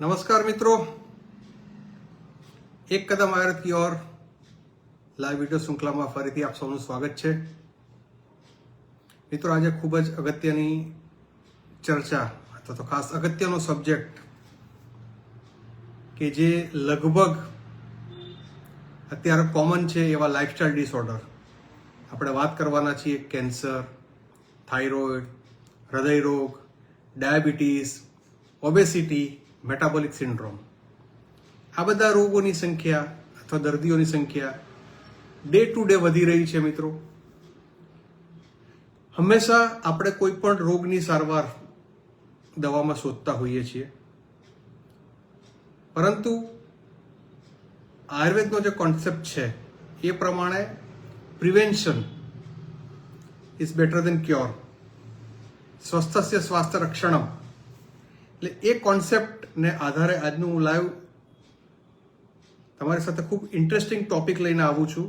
નમસ્કાર મિત્રો એક કદમ આયરત કી ઓર લાઈવ વીડિયો શૃંખલામાં ફરીથી આપ સૌનું સ્વાગત છે મિત્રો આજે ખૂબ જ અગત્યની ચર્ચા અથવા તો ખાસ અગત્યનો સબ્જેક્ટ કે જે લગભગ અત્યારે કોમન છે એવા લાઇફસ્ટાઇલ ડિસઓર્ડર આપણે વાત કરવાના છીએ કેન્સર થાઇરોઇડ હૃદય રોગ ડાયાબિટીસ ઓબેસિટી મેટાબોલિક સિન્ડ્રોમ આ બધા રોગોની સંખ્યા અથવા દર્દીઓની સંખ્યા ડે ટુ ડે વધી રહી છે મિત્રો. હંમેશા આપણે કોઈ પણ રોગની સારવાર દવામાં શોધતા હોઈએ છીએ. પરંતુ આયુર્વેદનો જે કોન્સેપ્ટ છે, એ પ્રમાણે prevention is better than cure સ્વસ્થસ્ય સ્વાસ્થ્ય રક્ષણમ. એટલે એ કોન્સેપ્ટને આધારે આજનું હું લાઈવ તમારી સાથે ખૂબ ઇન્ટરેસ્ટિંગ ટોપિક લઈને આવું છું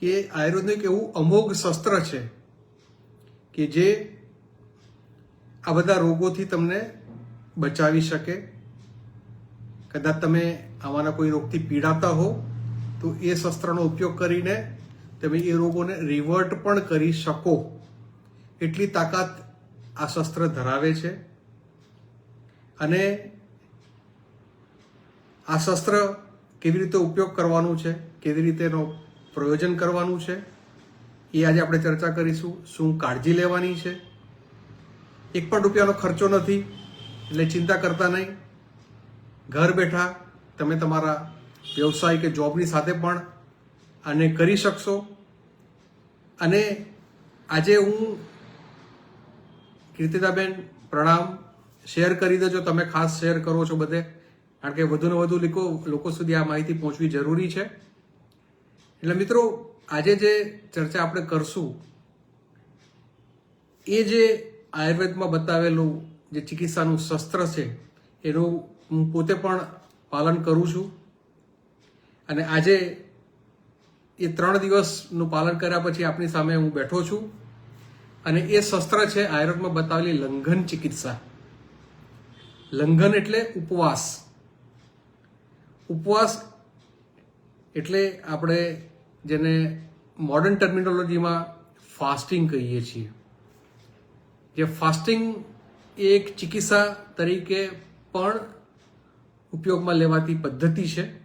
કે આયુર્વેદિક એવું અમોઘ શસ્ત્ર છે કે જે આ બધા રોગોથી તમને બચાવી શકે. કદાચ તમે આમાંના કોઈ રોગથી પીડાતા હો, તો એ શસ્ત્રનો ઉપયોગ કરીને તમે એ રોગોને રિવર્ટ પણ કરી શકો. એટલી તાકાત આ શસ્ત્ર ધરાવે છે. અને આ શસ્ત્ર કેવી રીતે ઉપયોગ કરવાનું છે, કેવી રીતે એનો પ્રયોજન કરવાનું છે, એ આજે આપણે ચર્ચા કરીશું. શું કાળજી લેવાની છે? એક પણ રૂપિયાનો ખર્ચો નથી, એટલે ચિંતા કરતા નહીં. ઘર બેઠા તમે તમારા વ્યવસાય કે જોબની સાથે પણ આને કરી શકશો. અને આજે હું કીર્તિદાબેન પ્રણામ શેર કરી દેજો. તમે ખાસ શેર કરો છો બધે. કારણ કે વધુને વધુ લોકો લોકો સુધી આ માહિતી પહોંચવી જરૂરી છે. એટલે મિત્રો, આજે જે ચર્ચા આપણે કરશું, એ જે આયુર્વેદમાં બતાવેલું જે ચિકિત્સાનું શસ્ત્ર છે, એનું હું પોતે પણ પાલન કરું છું. અને આજે એ ત્રણ દિવસનું પાલન કર્યા પછી આપણી સામે હું બેઠો છું. અને એ શસ્ત્ર છે આયુર્વેદમાં બતાવેલી લંઘન ચિકિત્સા. લંઘન એટલે ઉપવાસ. ઉપવાસ એટલે આપણે જેને મોડર્ન ટર્મિનોલોજીમાં ફાસ્ટિંગ કહીએ છીએ. જે ફાસ્ટિંગ એક ચિકિત્સા તરીકે પણ ઉપયોગમાં લેવાતી પદ્ધતિ છે.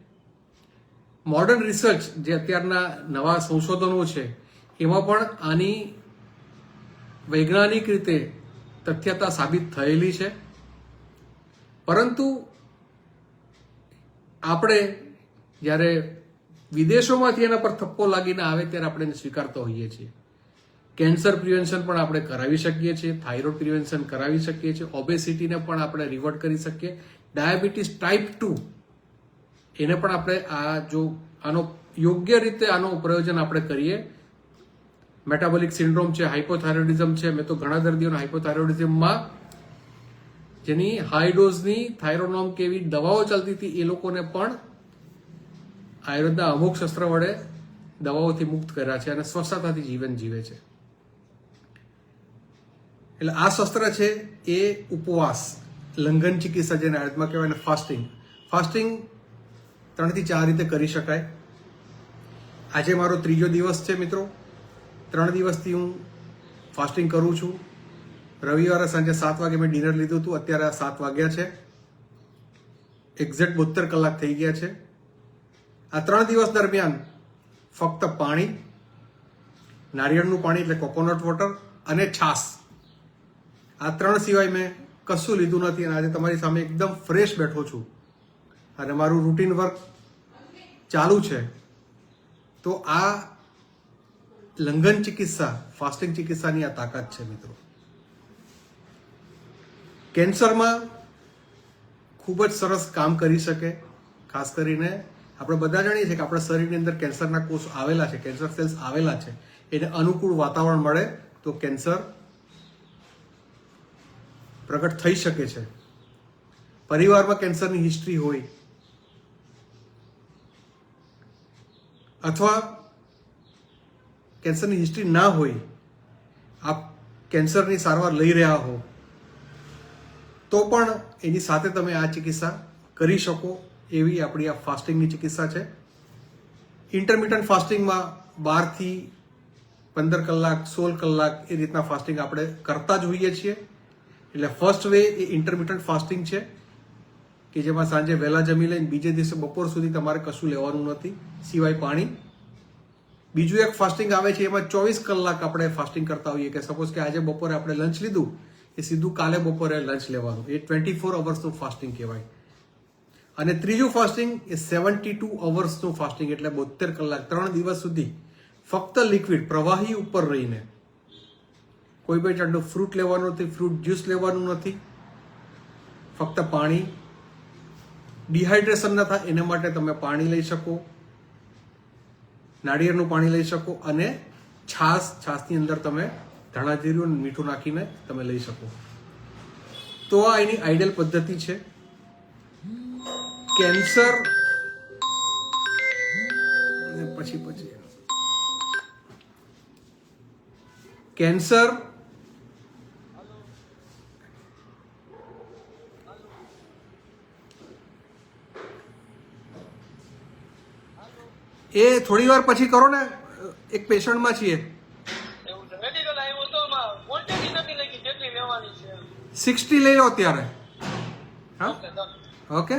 મોડર્ન રિસર્ચ જે અત્યારના નવા સંશોધનો છે, એમાં પણ આની વૈજ્ઞાનિક રીતે તથ્યતા સાબિત થયેલી છે. પરંતુ આપણે જ્યારે વિદેશોમાંથી એના પર થપ્પો લાગીને આવે ત્યારે આપણે એને સ્વીકારતા હોઈએ છીએ. કેન્સર પ્રિવેન્શન પણ આપણે કરાવી શકીએ છીએ, થાઇરોઇડ પ્રિવેન્શન કરાવી શકીએ છીએ, ઓબેસિટીને પણ આપણે રિવર્ટ કરી શકીએ. ડાયાબિટીસ ટાઈપ ટુ એને પણ આપણે આ જો આનો યોગ્ય રીતે આનો પ્રયોજન આપણે કરીએ. મેટાબોલિક સિન્ડ્રોમ છે હાઇપોથાઇરોઇડિઝમ છે, મેં તો ઘણા દર્દીઓના હાઇપોથાઇરોઇડિઝમમાં જેની હાઈ ડોઝની થાઇરોનોમ કેવી દવાઓ ચાલતી હતી એ લોકોને પણ આયુર્વેદના અમુક શસ્ત્ર વડે દવાઓથી મુક્ત કર્યા છે અને સ્વસ્થતાથી જીવન જીવે છે. એટલે આ શસ્ત્ર છે એ ઉપવાસ, લંઘન ચિકિત્સા જેને આયુર્વેદમાં કહેવાય ફાસ્ટિંગ ફાસ્ટિંગ ત્રણથી ચાર રીતે કરી શકાય. આજે મારો ત્રીજો દિવસ છે મિત્રો. ત્રણ દિવસથી હું ફાસ્ટિંગ કરું છું. રવિવારે સાંજે સાત વાગે મેં ડિનર લીધું હતું. અત્યારે આ સાત વાગ્યા છે. એક્ઝેક્ટ બોતેર કલાક થઈ ગયા છે. આ ત્રણ દિવસ દરમિયાન ફક્ત પાણી, નારિયેળનું પાણી એટલે કોકોનટ વોટર અને છાસ આ ત્રણ સિવાય મેં કશું લીધું નથી અને આજે તમારી સામે એકદમ ફ્રેશ બેઠો છું. અને મારું રૂટીન વર્ક ચાલુ છે. તો આ લંઘન ચિકિત્સા ફાસ્ટિંગ ચિકિત્સાની આ તાકાત છે મિત્રો. કેન્સરમાં ખૂબ જ સરસ કામ કરી શકે, ખાસ કરીને આપણે બધા જાણીએ છીએ કે આપણા શરીરની અંદર કેન્સરના કોષ આવેલા છે, કેન્સર સેલ્સ આવેલા છે. એને અનુકૂળ વાતાવરણ મળે તો કેન્સર પ્રગટ થઈ શકે છે. પરિવારમાં કેન્સરની હિસ્ટ્રી હોય અથવા કેન્સરની હિસ્ટ્રી ના હોય, આપ કેન્સરની સારવાર લઈ રહ્યા હો તો પણ એની સાથે તમે આ ચિકિત્સા કરી શકો એવી આપણી આ ફાસ્ટિંગની ચિકિત્સા છે. ઇન્ટરમિટન્ટ ફાસ્ટિંગમાં બારથી પંદર કલાક, સોળ કલાક એ રીતના ફાસ્ટિંગ આપણે કરતા જ હોઈએ છીએ. એટલે ફર્સ્ટ વે એ ઇન્ટરમિટન્ટ ફાસ્ટિંગ છે, કે જેમાં સાંજે વહેલા જમી લઈને બીજે દિવસે બપોર સુધી તમારે કશું લેવાનું નથી, સિવાય પાણી. બીજું એક ફાસ્ટિંગ આવે છે, એમાં ચોવીસ કલાક આપણે ફાસ્ટિંગ કરતા હોઈએ કે સપોઝ કે આજે બપોરે આપણે લંચ લીધું એ સીધું કાલે બપોરે લંચ લેવાનું. એ ટ્વેન્ટી ફોર અવર્સનું ફાસ્ટિંગ કહેવાય. અને ત્રીજું ફાસ્ટિંગ એ સેવન્ટી ટુ અવર્સનું ફાસ્ટિંગ એટલે બોતેર કલાક. ત્રણ દિવસ સુધી ફક્ત લિક્વિડ પ્રવાહી ઉપર રહીને. કોઈ પણ જાતનું ફ્રૂટ લેવાનું નથી ફ્રૂટ જ્યુસ લેવાનું નથી. ફક્ત પાણી. ડિહાઇડ્રેશન ન થાય, એના માટે તમે પાણી લઈ શકો. નાળિયેરનું પાણી લઈ શકો અને છાશ. છાશની અંદર તમે ધાણા જીરું મીઠું નાખીને તમે લઈ શકો. તો આ એની આઈડિયલ પદ્ધતિ છે. કેન્સર પછી પછી કેન્સર એ થોડી વાર પછી કરો ને, એક પેશન્ટમાં છીએ એવું છે મેડિકલ આવ્યો તો એમાં ક્વોન્ટિટી નથી લખી કેટલી લેવાની છે સિક્સટી લઈ લો અત્યારે. હા? ઓકે.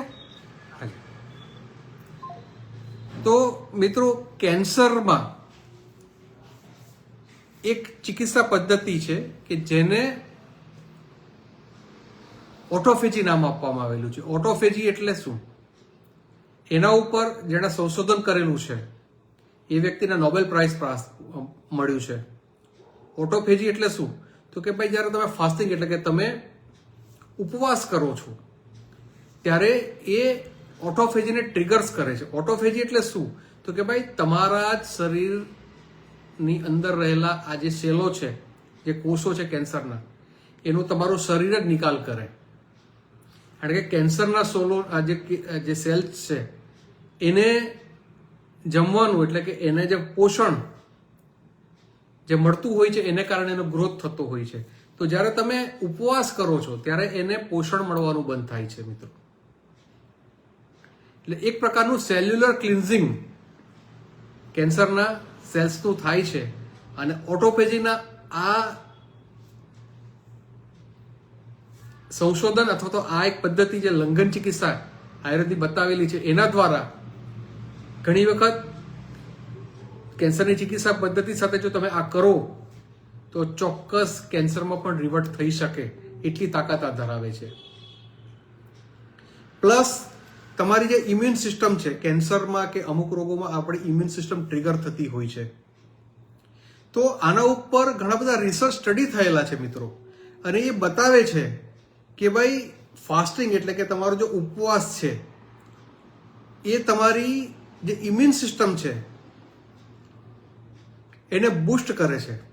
તો મિત્રો કેન્સરમાં એક ચિકિત્સા પદ્ધતિ છે કે જેને ઓટોફેજી નામ આપવામાં આવેલું છે. ઓટોફેજી એટલે શું? એના ઉપર જેણે સંશોધન કરેલું છે એ વ્યક્તિને નોબેલ પ્રાઇઝ મળ્યું છે. ઓટોફેજી એટલે શું? તો કે ભાઈ જ્યારે તમે ફાસ્ટિંગ એટલે કે તમે ઉપવાસ કરો છો, ત્યારે એ ઓટોફેજીને ટ્રિગર્સ કરે છે. ઓટોફેજી એટલે શું? તો કે ભાઈ, તમારા જ શરીરની અંદર રહેલા આ જે સેલો છે, જે કોષો છે કેન્સરના, એનો તમારું શરીર જ નિકાલ કરે. કારણ કે કેન્સરના સોલો જે સેલ્સ છે, એને જમવાનું એટલે કે એને જે પોષણ જે મળતું હોય છે, એને કારણે એનો ગ્રોથ થતો હોય છે. તો જ્યારે તમે ઉપવાસ કરો છો, ત્યારે એને પોષણ મળવાનું બંધ થાય છે, મિત્રો. એટલે એક પ્રકારનું સેલ્યુલર ક્લિન્ઝિંગ કેન્સરના સેલ્સનું થાય છે અને ઓટોપેજીના આ સંશોધન અથવા તો આ એક પદ્ધતિ જે લંઘન ચિકિત્સા આયુર્વેદની બતાવેલી છે, એના દ્વારા ઘણી વખત કેન્સરની ચિકિત્સા પદ્ધતિ સાથે જો તમે આ કરો તો ચોક્કસ કેન્સરમાં પણ રિવર્ટ થઈ શકે એટલી તાકાત આ ધરાવે છે. પ્લસ તમારી જે ઇમ્યુન સિસ્ટમ છે, કેન્સરમાં કે અમુક રોગોમાં આપણી ઇમ્યુન સિસ્ટમ ટ્રિગર થતી હોય છે. તો આના ઉપર ઘણા બધા રિસર્ચ સ્ટડી થયેલા છે મિત્રો. અને એ બતાવે છે કે ભાઈ ફાસ્ટિંગ એટલે કે તમારો જે ઉપવાસ છે, એ તમારી જે ઇમ્યુન સિસ્ટમ છે, એને બૂસ્ટ કરે છે.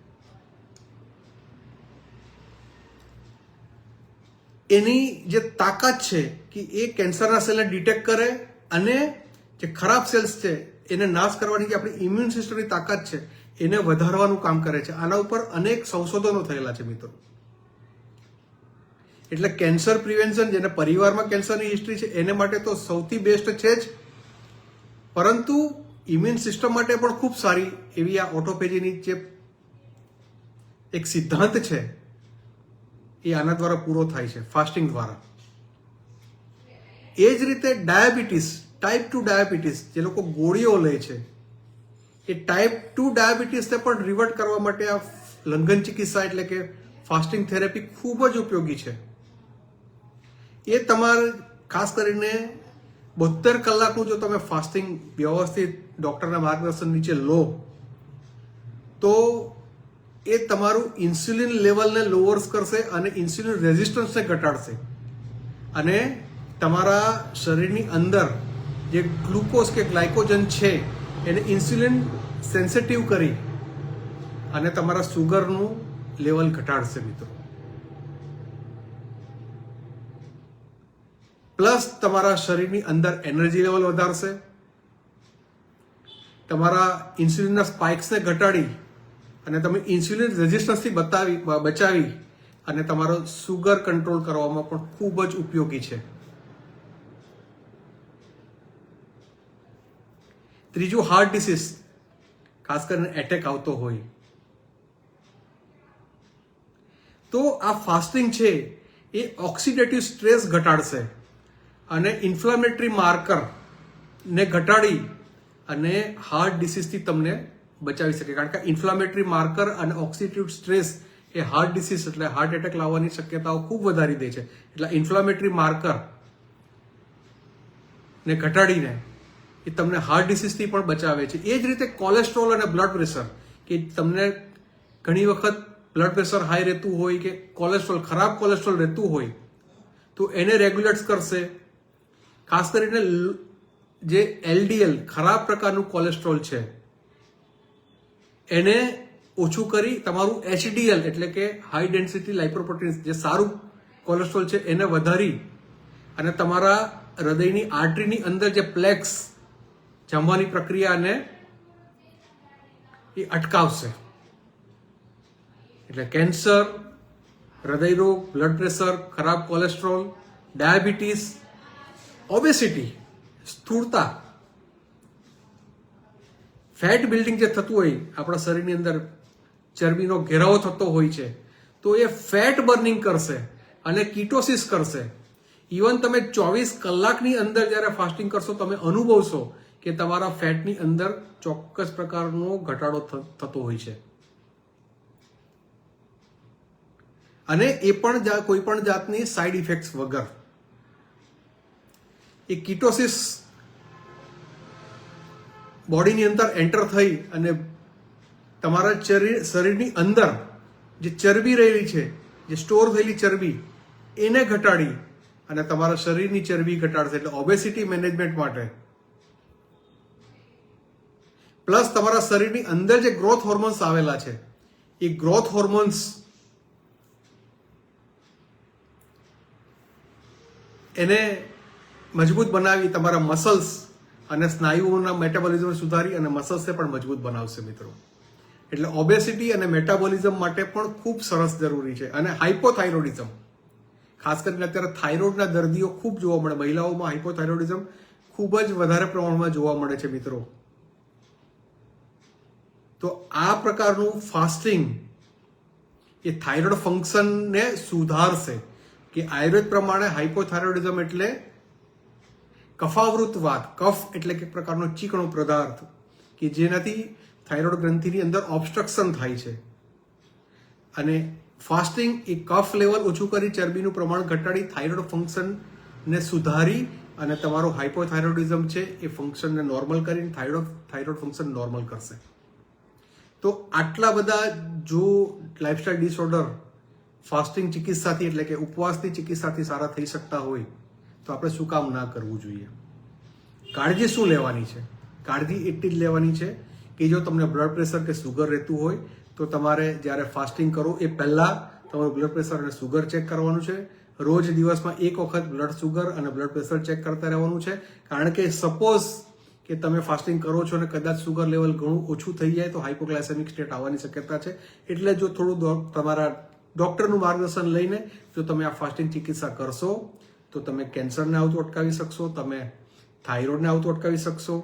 એની જે તાકાત છે કે એ કેન્સરના સેલને ડિટેક્ટ કરે અને જે ખરાબ સેલ્સ છે, એને નાશ કરવાની જે આપણી ઇમ્યુન સિસ્ટમની તાકાત છે, એને વધારવાનું કામ કરે છે. આના ઉપર અનેક સંશોધનો થયેલા છે મિત્રો. એટલે કેન્સર પ્રિવેન્શન, જેને પરિવારમાં કેન્સરની હિસ્ટ્રી છે, એને માટે તો સૌથી બેસ્ટ છે જ. પરંતુ ઇમ્યુન સિસ્ટમ માટે પણ ખૂબ સારી એવી આ ઓટોપેજીની જે એક સિદ્ધાંત છે એ આના દ્વારા પૂરો થાય છે ફાસ્ટિંગ દ્વારા. એ જ રીતે ડાયાબિટીસ ટાઈપ ટુ ડાયાબિટીસ જે લોકો ગોળીઓ લે છે, એ ટાઈપ ટુ ડાયાબિટીસને પણ રિવર્ટ કરવા માટે આ લંઘન ચિકિત્સા એટલે કે ફાસ્ટિંગ થેરેપી ખૂબ જ ઉપયોગી છે. એ તમારે ખાસ કરીને બોતેર કલાકનું જો તમે ફાસ્ટિંગ વ્યવસ્થિત ડૉક્ટરના માર્ગદર્શન નીચે લો, તો એ તમારું ઇન્સ્યુલિન લેવલને લોઅર્સ કરશે અને ઇન્સ્યુલિન રેઝિસ્ટન્સને ઘટાડશે. અને તમારા શરીરની અંદર જે ગ્લુકોઝ કે ગ્લાયકોજન છે, એને ઇન્સ્યુલિન સેન્સિટિવ કરી અને તમારા સુગરનું લેવલ ઘટાડશે મિત્રો. પ્લસ તમારા શરીરની અંદર એનર્જી લેવલ વધારશે. તમારા ઇન્સ્યુલિનના સ્પાઇક્સને ઘટાડી અને તમે ઇન્સ્યુલિન રેઝિસ્ટન્સથી બતાવી બચાવી અને તમારો સુગર કંટ્રોલ કરવામાં પણ ખૂબ જ ઉપયોગી છે. ત્રીજું હાર્ટ ડિસીઝ ખાસ કરીને એટેક આવતો હોય. તો આ ફાસ્ટિંગ છે, એ ઓક્સિડેટિવ સ્ટ્રેસ ઘટાડશે અને ઇન્ફ્લામેટરી માર્કર ને ઘટાડી અને હાર્ટ ડિસીઝથી તમને બચાવી શકે. કારણ કે ઇન્ફ્લામેટરી માર્કર અને ઓક્સિડેટિવ સ્ટ્રેસ એ હાર્ટ ડિસીઝ એટલે હાર્ટ એટેક લાવવાની શક્યતાઓ ખૂબ વધારી દે છે. એટલે ઇન્ફ્લામેટરી માર્કર ને ઘટાડીને એ તમને હાર્ટ ડિસીઝથી પણ બચાવે છે. એ જ રીતે કોલેસ્ટ્રોલ અને બ્લડ પ્રેશર કે તમને ઘણી વખત બ્લડ પ્રેશર હાઈ રહેતું હોય કે કોલેસ્ટ્રોલ ખરાબ કોલેસ્ટ્રોલ રહેતું હોય, તો એને રેગ્યુલેટ કરશે. ખાસ કરીને જે એલડીએલ ખરાબ પ્રકારનું કોલેસ્ટ્રોલ છે એને ઓછું કરી તમારું એચડીએલ એટલે કે હાઈ ડેન્સિટી લાઇપ્રોપ્રોટીન્સ જે સારું કોલેસ્ટ્રોલ છે, એને વધારી અને તમારા હૃદયની આર્ટરીની અંદર જે પ્લેક્સ જમવાની પ્રક્રિયાને એ અટકાવશે. એટલે કેન્સર હૃદયરોગ બ્લડ પ્રેશર ખરાબ કોલેસ્ટ્રોલ ડાયાબિટીસ ઓબેસિટી સ્થૂળતા ફેટ બિલ્ડિંગ જે થતું હોય, આપણા શરીરની અંદર ચરબીનો ઘેરાવો થતો હોય છે, તો એ ફેટ બર્નિંગ કરશે અને કીટોસિસ કરશે. ઇવન તમે ચોવીસ કલાકની અંદર જ્યારે ફાસ્ટિંગ કરશો, તમે અનુભવશો કે તમારા ફેટની અંદર ચોક્કસ પ્રકારનો ઘટાડો થતો હોય છે. અને એ પણ કોઈ પણ જાતની સાઈડ ઇફેક્ટ્સ વગર. એ કીટોસિસ બોડીની અંદર એન્ટર થઈ અને તમારા શરીર, શરીરની અંદર જે ચરબી રહેલી છે, જે સ્ટોર થયેલી ચરબી, એને ઘટાડી અને તમારા શરીરની ચરબી ઘટાડશે એટલે ઓબેસિટી મેનેજમેન્ટ માટે. પ્લસ તમારા શરીરની અંદર જે ગ્રોથ હોર્મોન્સ આવેલા છે, એ ગ્રોથ હોર્મોન્સ એને મજબૂત બનાવી તમારા મસલ્સ અને સ્નાયુઓના મેટાબોલિઝમ સુધારી અને મસલ્સને પણ મજબૂત બનાવશે મિત્રો. એટલે ઓબેસિટી અને મેટાબોલિઝમ માટે પણ ખૂબ સરસ જરૂરી છે. અને હાઇપોથાઇરોડિઝમ ખાસ કરીને અત્યારે થાઇરોઇડના દર્દીઓ ખૂબ જોવા મળે. મહિલાઓમાં હાઇપોથાઇરોડિઝમ ખૂબ જ વધારે પ્રમાણમાં જોવા મળે છે મિત્રો. તો આ પ્રકારનું ફાસ્ટિંગ એ થાઇરોઇડ ફંક્શનને સુધારશે કે આયુર્વેદ પ્રમાણે હાઇપોથાઇરોડિઝમ એટલે કફાવૃત વાત કફ એટલે કે પ્રકારનો ચીકણો પદાર્થ, કે જેનાથી થાઇરોઇડ ગ્રંથિની અંદર ઓબસ્ટ્રક્શન થાય છે. અને ફાસ્ટિંગ એ કફ લેવલ ઓછું કરી ચરબીનું પ્રમાણ ઘટાડી થાઇરોઇડ ફંક્શનને સુધારી અને તમારો હાઇપોથાઇરોઇડિઝમ છે એ ફંક્શનને નોર્મલ કરીને થાઇરોઇડ થાઇરોઇડ ફંક્શન નોર્મલ કરશે. તો આટલા બધા જો લાઇફસ્ટાઇલ ડિસઓર્ડર ફાસ્ટિંગ ચિકિત્સાથી એટલે કે ઉપવાસની ચિકિત્સાથી સારા થઈ શકતા હોય તો આપણે શું કામ ના કરવું જોઈએ? કાળજી શું લેવાની છે? કાળજી એટલી જ લેવાની છે કે જો તમને બ્લડ પ્રેશર કે સુગર રહેતું હોય, તો તમારે જ્યારે ફાસ્ટિંગ કરો, એ પહેલાં તમારું બ્લડ પ્રેશર અને સુગર ચેક કરવાનું છે. રોજ દિવસમાં એક વખત બ્લડ સુગર અને બ્લડ પ્રેશર ચેક કરતા રહેવાનું છે. કારણ કે સપોઝ કે તમે ફાસ્ટિંગ કરો છો અને કદાચ સુગર લેવલ ઘણું ઓછું થઈ જાય, તો હાઇપોગ્લાયસેમિક સ્ટેટ આવવાની શક્યતા છે. એટલે જો થોડું તમારા ડોક્ટરનું માર્ગદર્શન લઈને જો તમે આ ફાસ્ટિંગ ચિકિત્સા કરશો તો તમે કેન્સરને આવતું અટકાવી શકશો, તમે થાઇરોઇડને આવતું અટકાવી શકશો,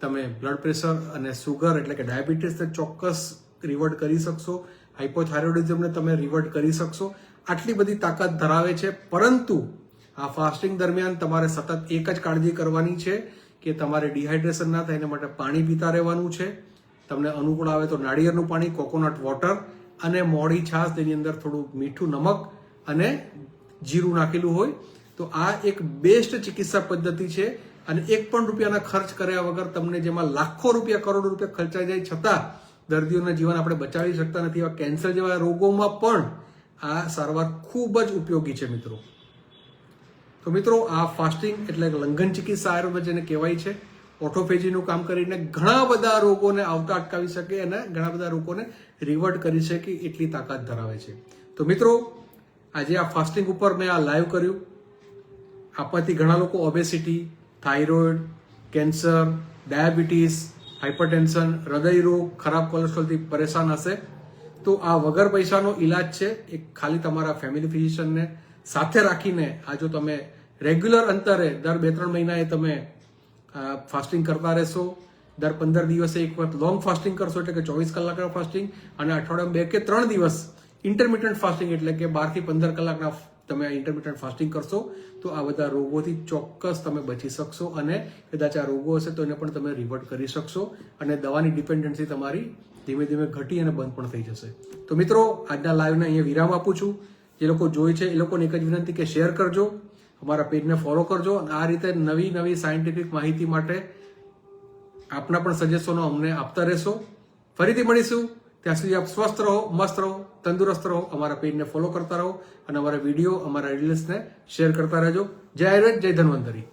તમે બ્લડ પ્રેશર અને સુગર એટલે કે ડાયાબિટીસને ચોક્કસ રિવર્ટ કરી શકશો હાઇપોથાઇરોઇડિઝમને તમે રિવર્ટ કરી શકશો. આટલી બધી તાકાત ધરાવે છે, પરંતુ આ ફાસ્ટિંગ દરમિયાન તમારે સતત એક જ કાળજી કરવાની છે કે તમારે ડિહાઇડ્રેશન ના થાય, એના માટે પાણી પીતા રહેવાનું છે. તમને અનુકૂળ આવે તો નાળિયેરનું પાણી કોકોનટ વોટર અને મોડી છાશ, તેની અંદર થોડું મીઠું નમક અને જીરું નાખેલું હોય. તો આ એક બેસ્ટ ચિકિત્સા પદ્ધતિ છે અને એક પણ રૂપિયાના ખર્ચ કર્યા વગર તમને જેમાં લાખો રૂપિયા, કરોડો રૂપિયા ખર્ચાઈ જાય છતાં દર્દીઓના જીવન આપણે બચાવી શકતા નથી એવા કેન્સર જેવા રોગોમાં પણ આ સારવાર ખૂબ જ ઉપયોગી છે મિત્રો. તો મિત્રો, આ ફાસ્ટિંગ એટલે લંઘન ચિકિત્સા આયુર્વેદ જેને કહેવાય છે ઓટોફેજીનું કામ કરીને ઘણા બધા રોગોને આવતા અટકાવી શકે અને ઘણા બધા રોગોને રિવર્ટ કરી શકે એટલી તાકાત ધરાવે છે. તો મિત્રો, આજે આ ફાસ્ટિંગ ઉપર મેં આ લાઈવ કર્યું. આપાથી ઘણા લોકો obesity thyroid cancer diabetes hypertension હૃદય રોગ, ખરાબ કોલેસ્ટ્રોલથી પરેશાન હશે. તો આ વગર પૈસાનો ઈલાજ છે એ ખાલી તમારા ફેમિલી ફિઝિશિયનને સાથે રાખીને આ જો તમે રેગ્યુલર અંતરે દર બે ત્રણ મહિનાએ તમે ફાસ્ટિંગ કરતા રહેશો, દર પંદર દિવસે એક વખત લોંગ ફાસ્ટિંગ કરશો એટલે કે ચોવીસ કલાકના ફાસ્ટિંગ અને અઠવાડિયામાં બે કે ત્રણ દિવસ ઇન્ટરમિટન્ટ ફાસ્ટિંગ એટલે કે બારથી પંદર કલાકના તમે આ ઇન્ટરમિટન્ટ ફાસ્ટિંગ કરશો, તો આ બધા રોગોથી ચોક્કસ તમે બચી શકશો અને કદાચ આ રોગો હશે તો એને પણ તમે રિવર્ટ કરી શકશો અને દવાની ડિપેન્ડન્સી તમારી ધીમે ધીમે ઘટી અને બંધ પણ થઈ જશે. તો મિત્રો, આજના લાઈવને અહીંયા વિરામ આપું છું. જે લોકો જોઈ છે, એ લોકોને એક જ વિનંતી કે શેર કરજો, અમારા પેજને ફોલો કરજો અને આ રીતે નવી નવી સાયન્ટિફિક માહિતી માટે આપના પણ સજેશનો અમને આપતા રહેશો. ફરીથી મળીશું. ત્યાં સુધી આપ સ્વસ્થ રહો, મસ્ત રહો, તંદુરસ્ત રહો, અમારા પેજને ફોલો કરતા રહો અને અમારા વીડિયો અમારા રીલ્સને શેર કરતા રહેજો. જય આયુર્વેદ, જય ધન્વંતરી.